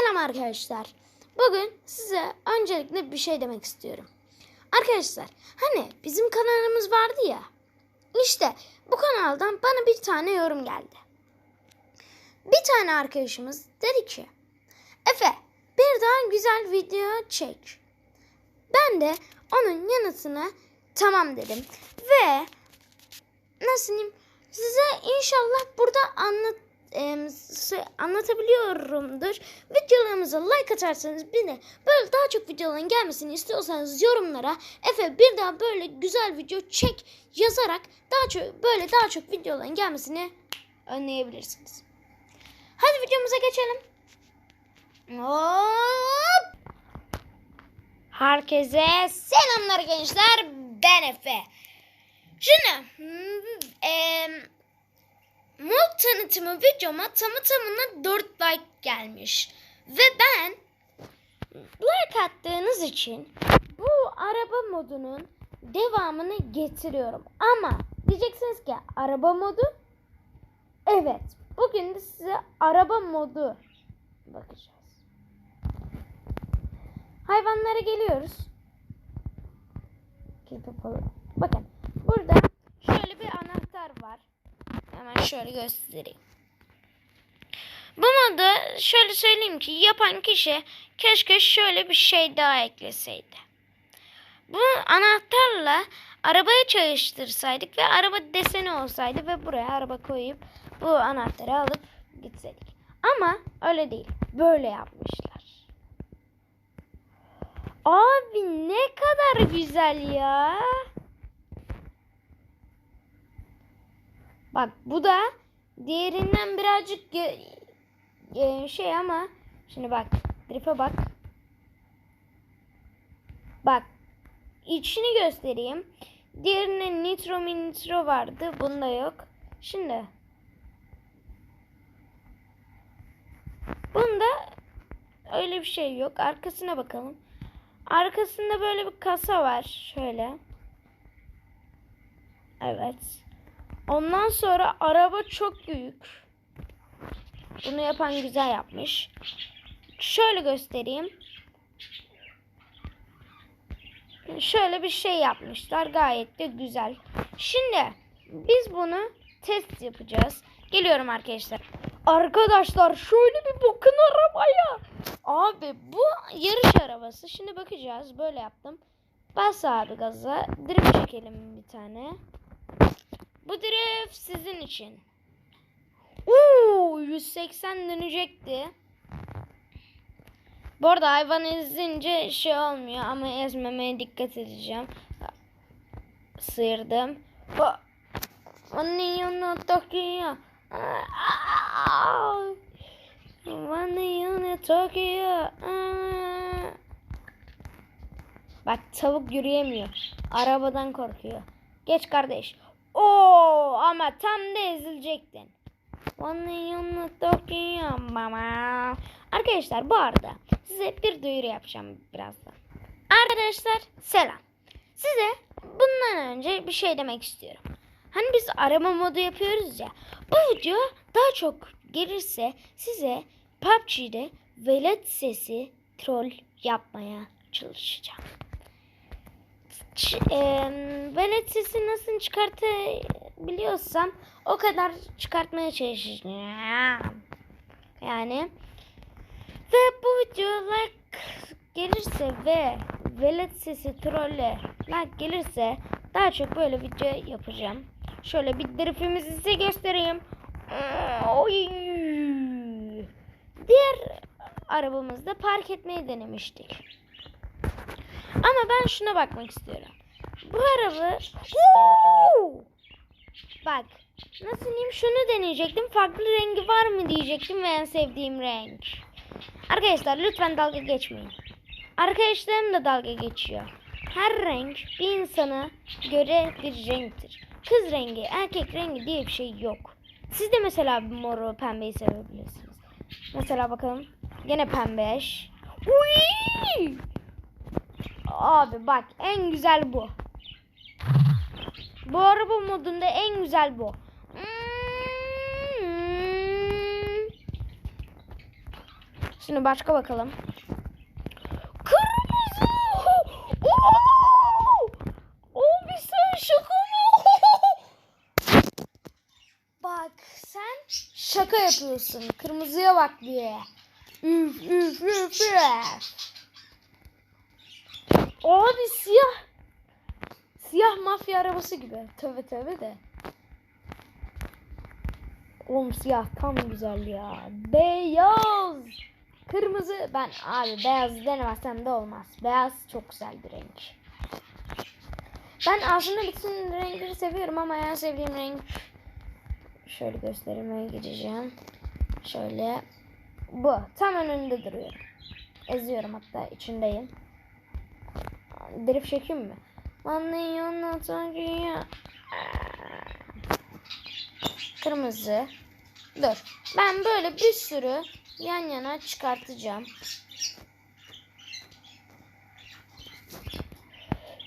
Selam arkadaşlar. Bugün size öncelikle bir şey demek istiyorum. Arkadaşlar hani bizim kanalımız vardı ya. İşte bu kanaldan bana bir tane yorum geldi. Bir tane arkadaşımız dedi ki Efe bir daha güzel video çek. Ben de onun yanıtına tamam dedim. Ve nasıl diyeyim size inşallah burada anlat s- anlatabiliyorumdur. Videolarımıza like atarsanız de böyle daha çok videoların gelmesini istiyorsanız yorumlara Efe bir daha böyle güzel video çek yazarak daha çok böyle daha çok videoların gelmesini önleyebilirsiniz. Hadi videomuza geçelim. Hop! Herkese selamlar gençler. Ben Efe. Şimdi hmm, mod tanıtımı videoma tamı tamına 4 like gelmiş. Ve ben like attığınız için bu araba modunun devamını getiriyorum. Ama diyeceksiniz ki araba modu? Evet. Bugün de size araba modu bakacağız. Hayvanlara geliyoruz. Bakın burada şöyle bir anahtar var. Hemen şöyle göstereyim. Bu modu şöyle söyleyeyim ki yapan kişi keşke şöyle bir şey daha ekleseydi. Bu anahtarla arabayı çalıştırsaydık ve araba deseni olsaydı ve buraya araba koyup bu anahtarı alıp gitseydik. Ama öyle değil. Böyle yapmışlar. Abi ne kadar güzel ya. Bak bu da diğerinden birazcık ge- şey ama şimdi bak dripe bak. Bak içini göstereyim. Diğerinde nitro nitro vardı. Bunda yok. Şimdi bunda öyle bir şey yok. Arkasına bakalım. Arkasında böyle bir kasa var. Şöyle. Evet. Ondan sonra araba çok büyük. Bunu yapan güzel yapmış. Şöyle göstereyim. Şöyle bir şey yapmışlar. Gayet de güzel. Şimdi biz bunu test yapacağız. Geliyorum arkadaşlar. Arkadaşlar şöyle bir bakın arabaya. Abi bu yarış arabası. Şimdi bakacağız. Böyle yaptım. Bas abi gaza. Drift çekelim bir tane. Bu drift sizin için. Oo, 180 dönecekti. Bu arada hayvan ezince şey olmuyor ama ezmemeye dikkat edeceğim. Sıyırdım. Ba- Onun yanına takıyor. Onun yanına takıyor. Bak tavuk yürüyemiyor. Arabadan korkuyor. Geç kardeş. Oo ama tam da ezilecektin. Arkadaşlar bu arada size bir duyuru yapacağım birazdan. Arkadaşlar selam. Size bundan önce bir şey demek istiyorum. Hani biz arama modu yapıyoruz ya. Bu video daha çok gelirse size PUBG'de velet sesi troll yapmaya çalışacağım. Eee, velet sesi nasıl çıkartabiliyorsam o kadar çıkartmaya çalışacağım. Yani ve bu video like gelirse ve velet sesi trolle like gelirse daha çok böyle video yapacağım. Şöyle bir driftimizi size göstereyim. Oy. Diğer arabamızda park etmeyi denemiştik. Ama ben şuna bakmak istiyorum. Bu araba! Bak nasıl diyeyim şunu deneyecektim. Farklı rengi var mı diyecektim ve en sevdiğim renk. Arkadaşlar lütfen dalga geçmeyin. Arkadaşlarım da dalga geçiyor. Her renk bir insana göre bir renktir. Kız rengi, erkek rengi diye bir şey yok. Siz de mesela moru, pembeyi sevebilirsiniz. Mesela bakalım. Gene pembeş. Uy! Abi bak en güzel bu. Bu araba modunda en güzel bu. Hmm. Şimdi başka bakalım. Kırmızı. Oo! Abi sen şaka mı? Bak sen şaka yapıyorsun. Kırmızıya bak diye. Üf üf üf üf. Abi siyah. Siyah mafya arabası gibi. Tövbe tövbe de. Oğlum siyah tam güzel ya. Beyaz. Kırmızı. Ben abi beyaz denemezsem de olmaz. Beyaz çok güzel bir renk. Ben aslında bütün renkleri seviyorum ama en sevdiğim renk şöyle göstermeye gideceğim. Şöyle bu. Tam önünde duruyor. Eziyorum hatta içindeyim. Drift çekeyim mi? Kırmızı. Dur. Ben böyle bir sürü yan yana çıkartacağım.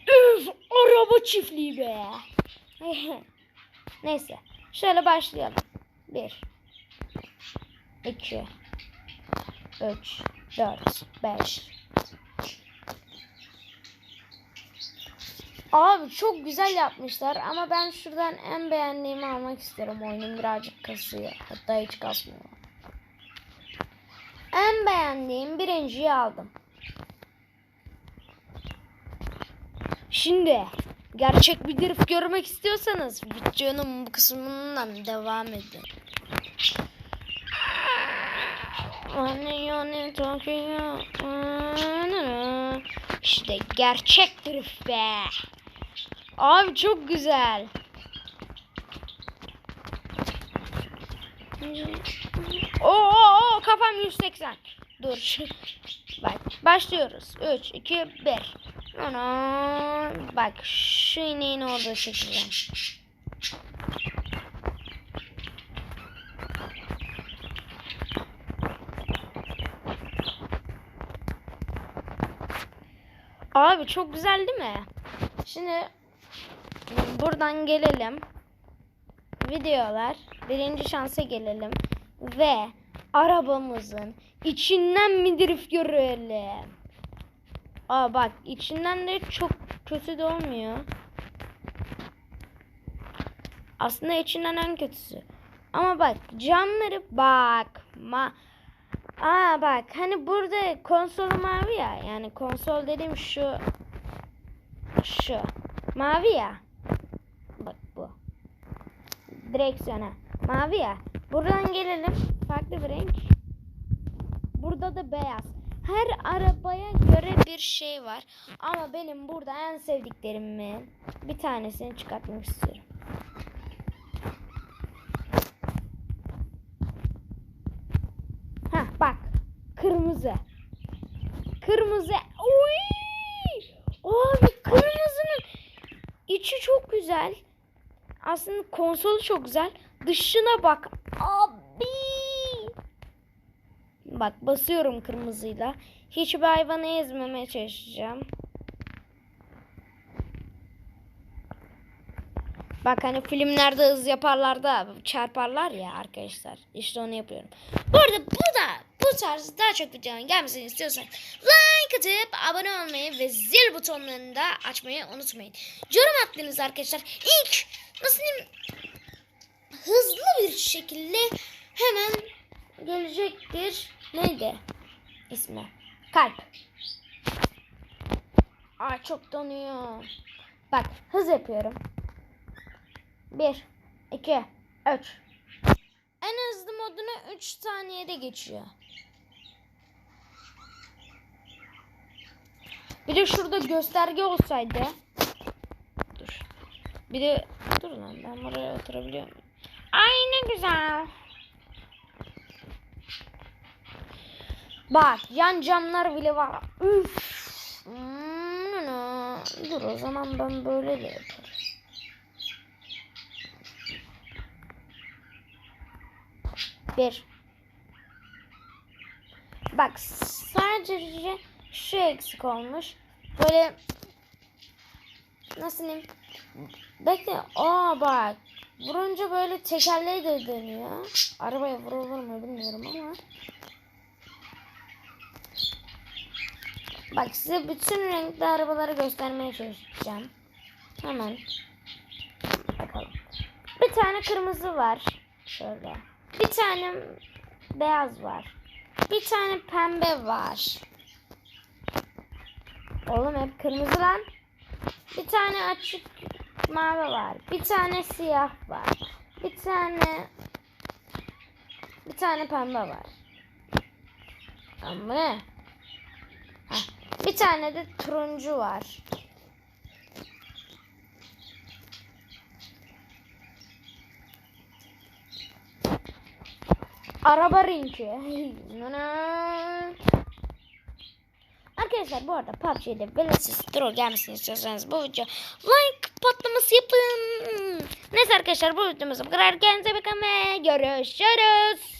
Üf, araba çiftliği be. Neyse. Şöyle başlayalım. Bir. iki, Üç. Dört. Beş. Abi çok güzel yapmışlar ama ben şuradan en beğendiğimi almak istiyorum. Oyunum birazcık kasıyor. Hatta hiç kasmıyor. En beğendiğim birinciyi aldım. Şimdi gerçek bir drift görmek istiyorsanız videonun bu kısmından devam edin. İşte gerçek drift be. Abi çok güzel. Oo, oo, kafam 180. Dur. Bak başlıyoruz. 3 2 1. Ana bak şu ineğin orada çekeceğim. Abi çok güzel değil mi? Şimdi buradan gelelim. Videolar. Birinci şansa gelelim. Ve arabamızın içinden mi drift görelim. Aa bak içinden de çok kötü de olmuyor. Aslında içinden en kötüsü. Ama bak camları bakma. Aa bak hani burada konsol mavi ya. Yani konsol dediğim şu şu mavi ya. Direksiyona mavi ya. Buradan gelelim. Farklı bir renk. Burada da beyaz. Her arabaya göre bir şey var. Ama benim burada en sevdiklerimin bir tanesini çıkartmak istiyorum. Hah bak. Kırmızı. Kırmızı. Uy! Abi kırmızının içi çok güzel. Aslında konsolu çok güzel. Dışına bak. Abi. Bak basıyorum kırmızıyla. Hiçbir hayvanı ezmemeye çalışacağım. Bak hani filmlerde hız yaparlar da çarparlar ya arkadaşlar. İşte onu yapıyorum. Bu arada bu da bu tarz daha çok videoların gelmesini istiyorsan like atıp abone olmayı ve zil butonlarını da açmayı unutmayın. Yorum attınız arkadaşlar. İlk nasıl diyeyim hızlı bir şekilde hemen gelecektir. Neydi ismi? Kalp. Aa çok donuyor. Bak hız yapıyorum. 1, 2, 3. En hızlı modunu 3 saniyede geçiyor. Bir de şurada gösterge olsaydı. Dur. Bir de dur lan ben buraya oturabiliyor muyum? Ay ne güzel. Bak yan camlar bile var. Üf. Dur o zaman ben böyle de yaparım. Bir. Bak sadece şu eksik olmuş. Böyle nasıl diyeyim? Bekle. Aa bak. Vurunca böyle tekerleği de dönüyor. Arabaya vurulur mu bilmiyorum ama. Bak size bütün renkli arabaları göstermeye çalışacağım. Hemen. Bakalım. Bir tane kırmızı var. Şöyle. Bir tane beyaz var. Bir tane pembe var. Oğlum hep kırmızı lan. Bir tane açık mavi var. Bir tane siyah var. Bir tane bir tane pembe var. Ama ne? Bir tane de turuncu var. Araba rinki. Arkadaşlar bu arada PUBG'de Velocity Troll gelmesini istiyorsanız bu video like patlaması yapın. Neyse arkadaşlar bu videomuzda bu kadar. Kendinize bakın ve görüşürüz.